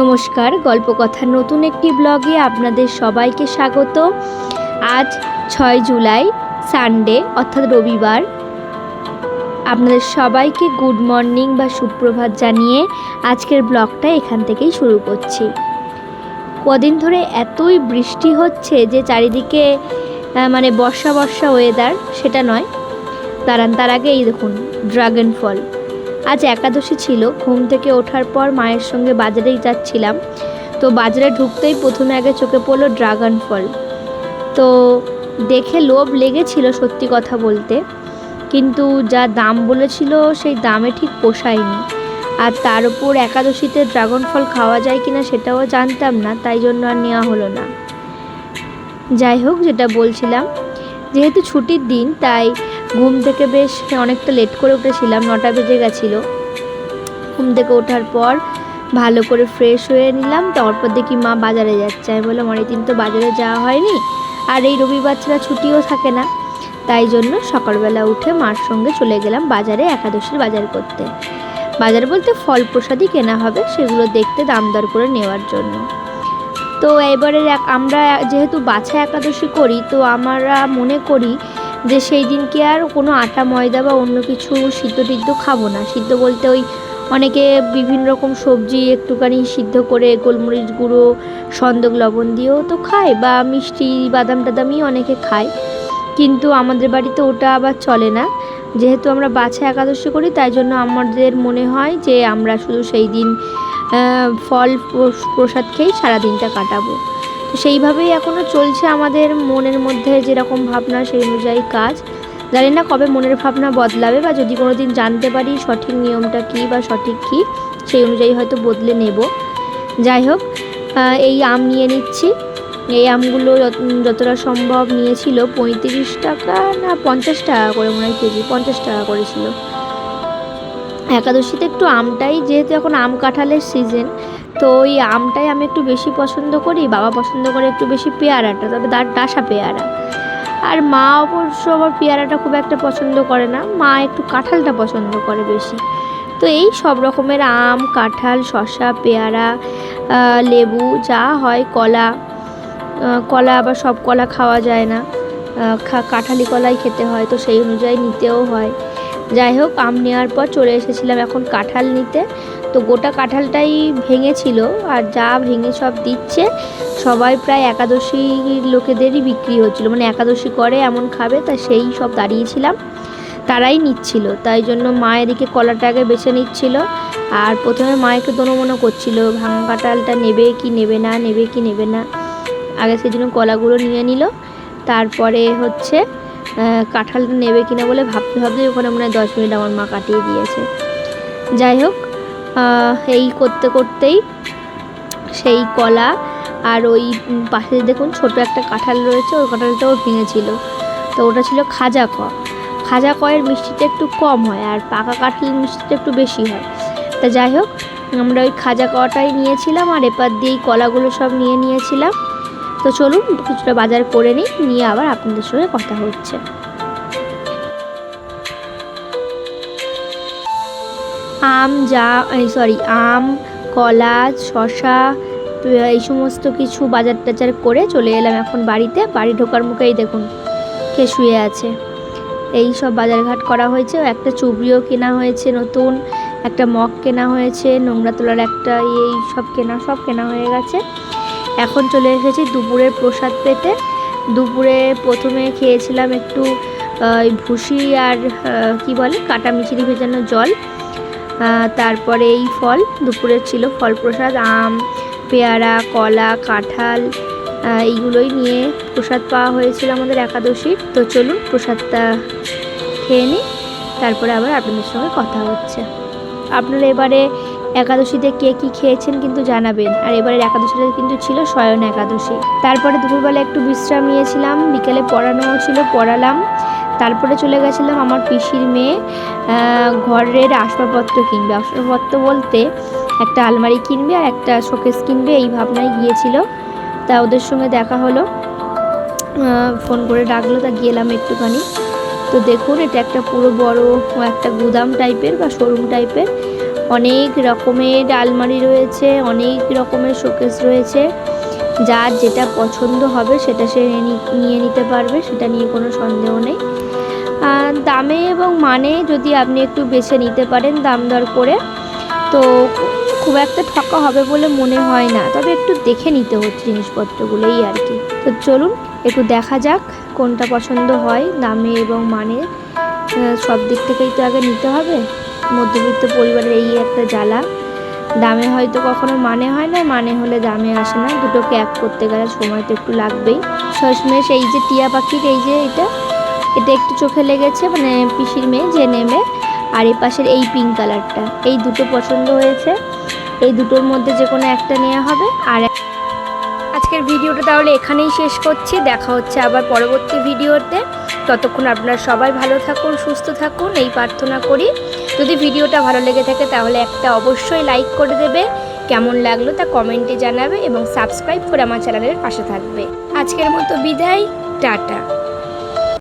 নমস্কার, গল্পকথার নতুন একটি ব্লগে আপনাদের সবাইকে স্বাগত। আজ ছয় জুলাই সানডে অর্থাৎ রবিবার। আপনাদের সবাইকে গুড মর্নিং বা সুপ্রভাত জানিয়ে আজকের ব্লগটা এখান থেকেই শুরু করছি। কদিন ধরে এতই বৃষ্টি হচ্ছে যে চারিদিকে মানে বর্ষা বর্ষা ওয়েদার সেটা নয়। দাঁড়ান, তার আগে এই দেখুন ড্রাগন ফল আজ একাদশী ছিল। ঘুম থেকে ওঠার পর মায়ের সঙ্গে বাজারেই যাচ্ছিলাম। তো বাজারে ঢুকতেই প্রথমে আগে চোখে পড়ল ড্রাগন ফল। তো দেখে লোভ লেগেছিল সত্যি কথা বলতে। কিন্তু যা দাম বলেছিল সেই দামে ঠিক পোষায়নি। আর তার উপর একাদশীতে ড্রাগন ফল খাওয়া যায় কিনা সেটাও জানতাম না, তাই জন্য আর নেওয়া হলো না। যাই হোক, যেটা বলছিলাম, যেহেতু ছুটির দিন, তাই ঘুম থেকে বেশ অনেকটা লেট করে উঠেছিলাম, নটা বেজে গেছিল। ঘুম থেকে ওঠার পর ভালো করে ফ্রেশ হয়ে নিলাম, তারপর দেখি মা বাজারে যাচ্ছে। আমি বললাম, অনেকদিন তো বাজারে যাওয়া হয়নি, আর এই রবিবার ছাড়া ছুটিও থাকে না। তাই জন্য সকালবেলা উঠে মার সঙ্গে চলে গেলাম বাজারে একাদশীর বাজার করতে। বাজার বলতে ফল প্রসাদই কেনা হবে, সেগুলো দেখতে দাম দর করে নেওয়ার জন্য। তো এবারে আমরা যেহেতু বাছা একাদশী করি, তো আমরা মনে করি যে সেই দিনকে আর কোনো আটা, ময়দা বা অন্য কিছু সিদ্ধ টিদ্ধ খাব না। সিদ্ধ বলতে ওই অনেকে বিভিন্ন রকম সবজি একটুখানি সিদ্ধ করে গোলমরিচ গুঁড়ো, সন্দক লবণ দিয়েও তো খায় বা মিষ্টি, বাদাম টাদামই অনেকে খায়। কিন্তু আমাদের বাড়িতে ওটা আবার চলে না। যেহেতু আমরা বাছা একাদশী করি, তাই জন্য আমাদের মনে হয় যে আমরা শুধু সেই দিন ফল প্রস- প্রসাদ খেয়েই সারাদিনটা কাটাবো। সেইভাবেই এখনও চলছে আমাদের মনের মধ্যে যেরকম ভাবনা সেই অনুযায়ী কাজ। জানি না কবে মনের ভাবনা বদলাবে বা যদি কোনো দিন জানতে পারি সঠিক নিয়মটা কী বা সঠিক কী, সেই অনুযায়ী হয়তো বদলে নেব। যাই হোক এই আম নিয়ে নিচ্ছি। এই আমগুলো যত- যতটা সম্ভব নিয়েছিল, পঁয়ত্রিশ টাকা না পঞ্চাশ টাকা করে মনে হয় কেজি, পঞ্চাশ টাকা করেছিল। একাদশীতে একটু আমটাই, যেহেতু এখন আম কাঁঠালের সিজন তো ওই আমটাই আমি একটু বেশি পছন্দ করি, বাবা পছন্দ করে একটু বেশি পেয়ারাটা, তবে তার ডাসা পেয়ারা। আর মা অবশ্য আবার পেয়ারাটা খুব একটা পছন্দ করে না, মা একটু কাঁঠালটা পছন্দ করে বেশি। তো এই সব রকমের আম, কাঁঠাল, শসা, পেয়ারা লেবু, যা হয়, কলা কলা আবার সব কলা খাওয়া যায় না। কাঁঠালি কলাই খেতে হয়, তো সেই অনুযায়ী নিতেও হয়। যাই হোক, আম নেওয়ার পর চলে এসেছিলাম এখন কাঁঠাল নিতে। তো গোটা কাঁঠালটাই ভেঙেছিল আর যা ভেঙে সব দিচ্ছে, সবাই প্রায় একাদশী লোকেদেরই বিক্রি হচ্ছিল। মানে একাদশী করে এমন খাবে তা সেই সব দাঁড়িয়েছিলাম, তারাই নিচ্ছিল। তাই জন্য মা এদিকে কলাটাকে বেছে নিচ্ছিল আর প্রথমে মা একটু দনোমনো করছিল, ভাঙা কাঁঠালটা নেবে কি নেবে না, নেবে কি নেবে না। আগে সেই জন্য কলাগুলো নিয়ে নিল, তারপরে হচ্ছে কাঁঠালটা নেবে কিনা বলে ভাবতে ভাবতে ওখানে মনে হয় দশ মিনিট আমার মা কাটিয়ে দিয়েছে। যাই হোক এই করতে করতেই সেই কলা আর ওই পাশে দেখুন ছোট একটা কাঁঠাল রয়েছে, ওই কাঁঠালটাও ভেঙেছিল। তো ওটা ছিল খাজা ক। খাজা কয়ের মিষ্টিটা একটু কম হয় আর পাকা কাঁঠালের মিষ্টিটা একটু বেশি হয়। তা যাই হোক, আমরা ওই খাজা কটাই নিয়েছিলাম আর এপার দিয়েই কলাগুলো সব নিয়ে নিয়েছিলাম। তো চলুন কিছুটা বাজার করে নিই, নিয়ে আবার আপনাদের সঙ্গে কথা হচ্ছে। আম, যা সরি আম, কলা শশা এই সমস্ত কিছু বাজার টাজার করে চলে এলাম এখন বাড়িতে। বাড়ি ঢোকার মুখেই দেখুন, কে শুয়ে আছে। এই সব বাজারঘাট করা হয়েছে, একটা চুবড়িও কেনা হয়েছে নতুন, একটা মগ কেনা হয়েছে, নোংরা তোলার একটা এই সব কেনা সব কেনা হয়ে গেছে। এখন চলে এসেছি দুপুরের প্রসাদ পেতে। দুপুরে প্রথমে খেয়েছিলাম একটু ভুসি আর কি বলে, কাটা মিচিরি ভেজানো জল। তারপরে এই ফল, দুপুরে ছিল ফল প্রসাদ আম, পেয়ারা, কলা, কাঁঠাল এইগুলোই নিয়ে প্রসাদ পাওয়া হয়েছিল আমাদের একাদশীর তো চলুন প্রসাদটা খেয়ে নিই, তারপরে আবার আপনাদের সঙ্গে কথা হচ্ছে। আপনারা এবারে একাদশীতে কে কী খেয়েছেন কিন্তু জানাবেন। আর এবারের একাদশীটা কিন্তু ছিল স্বয়ন একাদশী। তারপরে দুপুরবেলা একটু বিশ্রাম নিয়েছিলাম, বিকেলে পড়ানোও ছিল, পড়ালাম। তারপরে চলে গেছিলাম আমার পিসির মেয়ে ঘরের আসবাবপত্র কিনবে। আসবাবপত্র বলতে একটা আলমারি কিনবে আর একটা শোকেস কিনবে, এই ভাবনায় গিয়েছিল। তা ওদের সঙ্গে দেখা হলো ফোন করে ডাকলো, তা গেলাম একটুখানি। তো দেখুন, এটা একটা পুরো বড়, একটা গুদাম টাইপের বা শোরুম টাইপের। অনেক রকমের আলমারি রয়েছে, অনেক রকমের শোকেস রয়েছে। যার যেটা পছন্দ হবে, সেটা সে নিয়ে নিতে পারবে, সেটা নিয়ে কোনো সন্দেহ নেই। দামে এবং মানে যদি আপনি একটু বেছে নিতে পারেন দাম দর করে, তো খুব একটা ঠকা হবে বলে মনে হয় না। তবে একটু দেখে নিতে হচ্ছে জিনিসপত্রগুলো এই আর কি। তো চলুন, একটু দেখা যাক কোনটা পছন্দ হয়, দামে এবং মানে সব দিক থেকেই তো আগে নিতে হবে। মধ্যবিত্ত পরিবারের এই একটা জ্বালা। দামে হয়তো কখনো মানে হয় না মানে হলে দামে আসে না। দুটোকে এক করতে গেলে সময় তো একটু লাগবেই। শেষমেশ এই যে টিয়া পাখির, এই যে এটা এটা একটু চোখে লেগেছে মানে পিসির মেয়ে যে নেমে আর এই পাশের এই পিঙ্ক কালারটা এই দুটো পছন্দ হয়েছে। এই দুটোর মধ্যে যে কোনো একটা নেওয়া হবে। আর আজকের ভিডিওটা তাহলে এখানেই শেষ করছি। দেখা হচ্ছে আবার পরবর্তী ভিডিওতে ততক্ষণ আপনারা সবাই ভালো থাকুন, সুস্থ থাকুন। এই প্রার্থনা করি। যদি ভিডিওটা ভালো লেগে থাকে তাহলে একটা অবশ্যই লাইক করে দেবে। কেমন লাগল তা কমেন্টে জানাবে এবং সাবস্ক্রাইব করে আমার চ্যানেলের পাশে থাকবে। আজকের মতো বিদায়। টাটা।